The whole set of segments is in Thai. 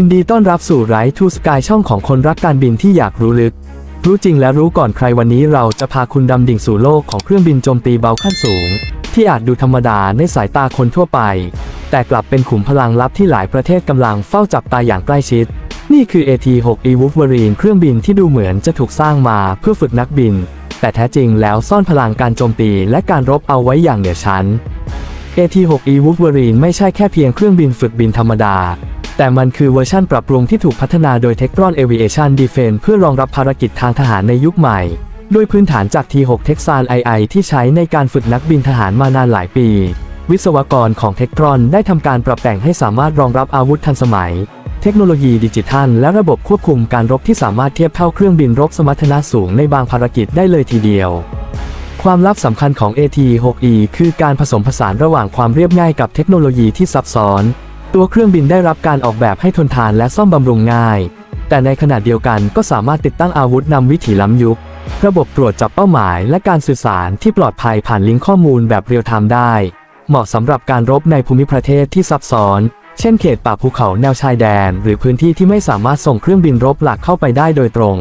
ยินดีต้อนรับสู่ไรทูสกายช่องของคนรักการบินที่อยากรู้ลึก รู้จริงและรู้ก่อนใครวันนี้เราจะพาคุณดำดิ่งสู่โลกของเครื่องบินโจมตีเบาขั้นสูง ที่อาจดูธรรมดาในสายตาคนทั่วไป แต่กลับเป็นขุมพลังลับที่หลายประเทศกำลังเฝ้าจับตาอย่างใกล้ชิด นี่คือ AT-6E Wolverine เครื่องบินที่ดูเหมือนจะถูกสร้างมาเพื่อฝึกนักบิน แต่แท้จริงแล้วซ่อนพลังการโจมตีและการรบเอาไว้อย่างเหนือชั้น AT-6E Wolverine ไม่ใช่แค่เพียงเครื่องบินฝึกบินธรรมดา แต่มันคือเวอร์ชั่นปรับปรุงที่ถูกพัฒนาโดย Textron Aviation Defense เพื่อรองรับภารกิจทางทหารในยุคใหม่ ด้วยพื้นฐานจาก T6 Texan II ที่ใช้ในการฝึกนักบินทหารมานานหลายปี วิศวกรของ Textron ได้ทำการปรับแต่งให้สามารถรองรับอาวุธทันสมัย เทคโนโลยีดิจิทัล และระบบควบคุมการรบที่สามารถเทียบเท่าเครื่องบินรบสมรรถนะสูงในบางภารกิจได้เลยทีเดียวความลับสำคัญของ AT-6E คือการผสมผสานระหว่างความเรียบง่ายกับเทคโนโลยีที่ซับซ้อน ตัวเครื่องบินได้รับการออกแบบให้ทนทานและซ่อมบำรุงง่าย แต่ในขณะเดียวกันก็สามารถติดตั้งอาวุธนำวิถีล้ำยุค ระบบตรวจจับเป้าหมายและการสื่อสารที่ปลอดภัยผ่านลิงก์ข้อมูลแบบเรียลไทม์ได้ เหมาะสำหรับการรบในภูมิประเทศที่ซับซ้อน เช่นเขตป่าภูเขาแนวชายแดน หรือพื้นที่ที่ไม่สามารถส่งเครื่องบินรบหลักเข้าไปได้โดยตรง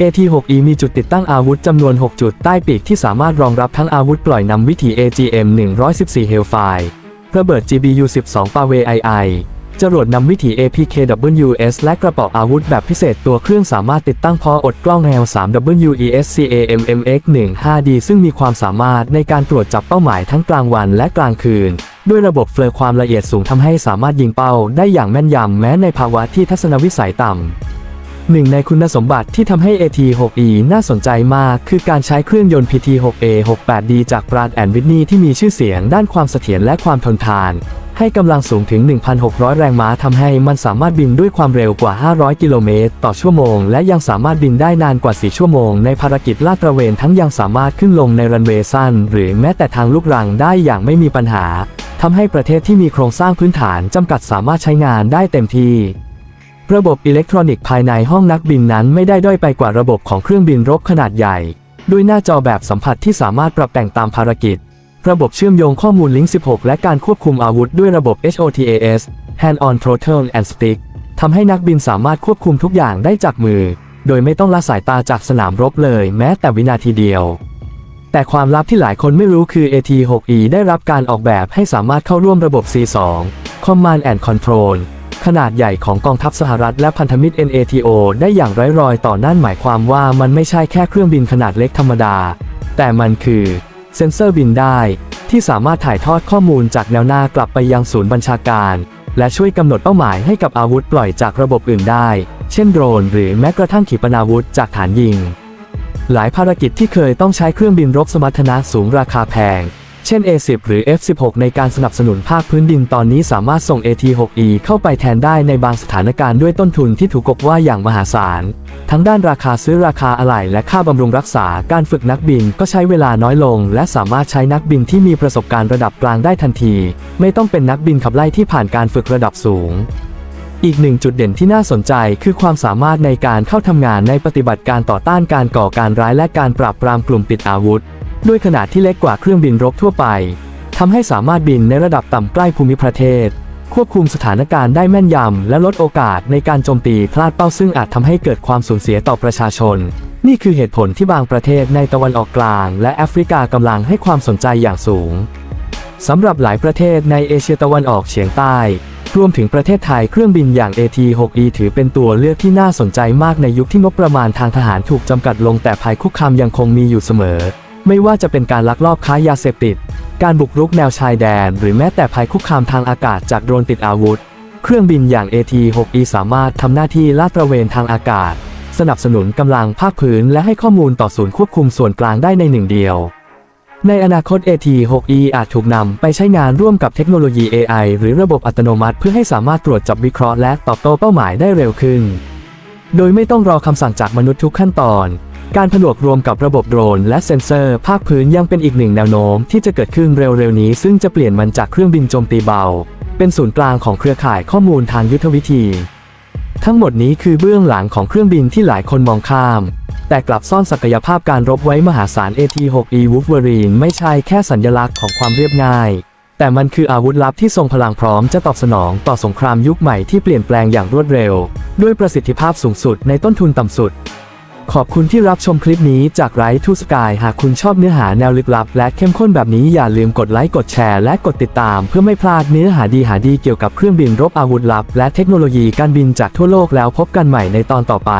AT-6E มีจุดติดตั้งอาวุธจำนวน 6 จุดใต้ปีกที่สามารถรองรับทั้งอาวุธปล่อยนำวิถี AGM-114 Hellfire ระเบิด GBU-12 p a w e II จรวดนำวิถี APKWS และกระเป๋าอาวุธแบบพิเศษตัวเครื่องสามารถติดตั้งพออดกล้องแนว 3WESCAMMX15D ซึ่งมีความสามารถในการตรวจจับเป้าหมายทั้งกลางวันและกลางคืน ด้วยระบบเฟลอความละเอียดสูงทำให้สามารถยิงเป้าได้อย่างแม่นยำแม้ในภาวะที่ทัศนวิสัยต่ำ หนึ่งในคุณสมบัติที่ทำให้ AT6E น่าสนใจมาก คือการใช้เครื่องยนต์ PT6A68D จาก Pratt Whitney ที่มีชื่อเสียงด้านความเสถียรและความทนทาน ให้กำลังสูงถึง 1,600 แรงม้าทำให้มันสามารถบินด้วยความเร็วกว่า 500 กิโลเมตรต่อชั่วโมง และยังสามารถบินได้นานกว่า 4 ชั่วโมง ในภารกิจลาดตระเวนทั้งยังสามารถขึ้นลงในรันเวย์สั้น หรือแม้แต่ทางลูกรังได้อย่างไม่มีปัญหาทำให้ประเทศที่มีโครงสร้างพื้นฐานจำกัดสามารถใช้งานได้เต็มที่ ระบบอิเล็กทรอนิกส์ภายในห้องนักบินนั้นไม่ได้ด้อยไปกว่าระบบของเครื่องบินรบขนาดใหญ่ ด้วยหน้าจอแบบสัมผัสที่สามารถปรับแต่งตามภารกิจ ระบบเชื่อมโยงข้อมูลลิงก์ 16 และการควบคุมอาวุธด้วยระบบ HOTAS Hand on Throttle and Stick ทำให้นักบินสามารถควบคุมทุกอย่างได้จากมือ โดยไม่ต้องละสายตาจากสนามรบเลยแม้แต่วินาทีเดียว แต่ความลับที่หลายคนไม่รู้คือ AT6E ได้รับการออกแบบให้สามารถเข้าร่วมระบบ C2 Command and Control ขนาดใหญ่ของกองทัพสหรัฐและพันธมิตร NATO ได้อย่างไร้รอยต่อนั่นหมายความว่ามันไม่ใช่แค่เครื่องบินขนาดเล็กธรรมดา แต่มันคือ เซ็นเซอร์บินได้ ที่สามารถถ่ายทอดข้อมูลจากแนวหน้ากลับไปยังศูนย์บัญชาการ และช่วยกำหนดเป้าหมายให้กับอาวุธปล่อยจากระบบอื่นได้ เช่นโดรนหรือแม้กระทั่งขีปนาวุธจากฐานยิง หลายภารกิจที่เคยต้องใช้เครื่องบินรบสมรรถนะสูงราคาแพง เช่น A10 หรือ F16 ในการสนับสนุนภาคพื้นดินตอนนี้สามารถส่ง AT6E เข้าไปแทนได้ในบางสถานการณ์ด้วยต้นทุนที่ถูกกบว่าอย่างมหาศาล ทั้งด้านราคาซื้อราคาอะไหล่และค่าบำรุงรักษาการฝึกนักบินก็ใช้เวลาน้อยลง และสามารถใช้นักบินที่มีประสบการณ์ระดับกลางได้ทันที ไม่ต้องเป็นนักบินขับไล่ที่ผ่านการฝึกระดับสูงอีกหนึ่งจุดเด่นที่น่าสนใจคือความสามารถในการเข้าทำงานในปฏิบัติการต่อต้านการก่อการร้ายและการปราบปรามกลุ่มติดอาวุธ ด้วยขนาดที่เล็กกว่าเครื่องบินรบทั่วไปทำให้สามารถบินในระดับต่ำใกล้ภูมิประเทศ ควบคุมสถานการณ์ได้แม่นยำ และลดโอกาสในการโจมตีพลาดเป้าซึ่งอาจทำให้เกิดความสูญเสียต่อประชาชน นี่คือเหตุผลที่บางประเทศในตะวันออกกลาง และแอฟริกากำลังให้ความสนใจอย่างสูงสำหรับหลายประเทศในเอเชียตะวันออกเฉียงใต้ รวมถึงประเทศไทยเครื่องบินอย่าง AT6E ถือเป็นตัวเลือกที่น่าสนใจมากในยุคที่งบประมาณทางทหารถูกจำกัดลงแต่ภัยคุกคามยังคงมีอยู่เสมอ ไม่ว่าจะเป็นการลักลอบค้ายาเสพติด การบุกรุกแนวชายแดน หรือแม้แต่ภัยคุกคามทางอากาศจากโดรนติดอาวุธ เครื่องบินอย่าง AT6E สามารถทำหน้าที่ลาดตระเวนทางอากาศ สนับสนุนกำลังภาคพื้น และให้ข้อมูลต่อศูนย์ควบคุมส่วนกลางได้ในหนึ่งเดียว ในอนาคต AT6E อาจถูกนำไปใช้งานร่วมกับเทคโนโลยี AI หรือระบบอัตโนมัติเพื่อให้สามารถตรวจจับวิเคราะห์และตอบโต้เป้าหมายได้เร็วขึ้น โดยไม่ต้องรอคำสั่งจากมนุษย์ทุกขั้นตอน การผนวกรวมกับระบบโดรน และเซ็นเซอร์ ภาคพื้นยังเป็นอีกหนึ่งแนวโน้มที่จะเกิดขึ้นเร็วๆนี้ ซึ่งจะเปลี่ยนมันจากเครื่องบินโจมตีเบา เป็นศูนย์กลางของเครือข่ายข้อมูลทางยุทธวิธี ทั้งหมดนี้คือเบื้องหลังของเครื่องบินที่หลายคนมองข้าม แต่กลับซ่อนศักยภาพการรบไว้มหาศาล AT6E Wolverine ไม่ใช่แค่สัญลักษณ์ของความเรียบง่าย แต่มันคืออาวุธลับที่ทรงพลังพร้อมจะตอบสนองต่อสงครามยุคใหม่ที่เปลี่ยนแปลงอย่างรวดเร็ว ด้วยประสิทธิภาพสูงสุดในต้นทุนต่ำสุด ขอบคุณที่รับชมคลิปนี้จากไรทูสกายหากคุณชอบเนื้อหาแนวลึกลับ และเข้มข้นแบบนี้อย่าลืมกดไลค์กดแชร์และกดติดตาม เพื่อไม่พลาดเนื้อหาดีหาดีเกี่ยวกับเครื่องบินรบอาวุธลับ และเทคโนโลยีการบินจากทั่วโลกแล้วพบกันใหม่ในตอนต่อไป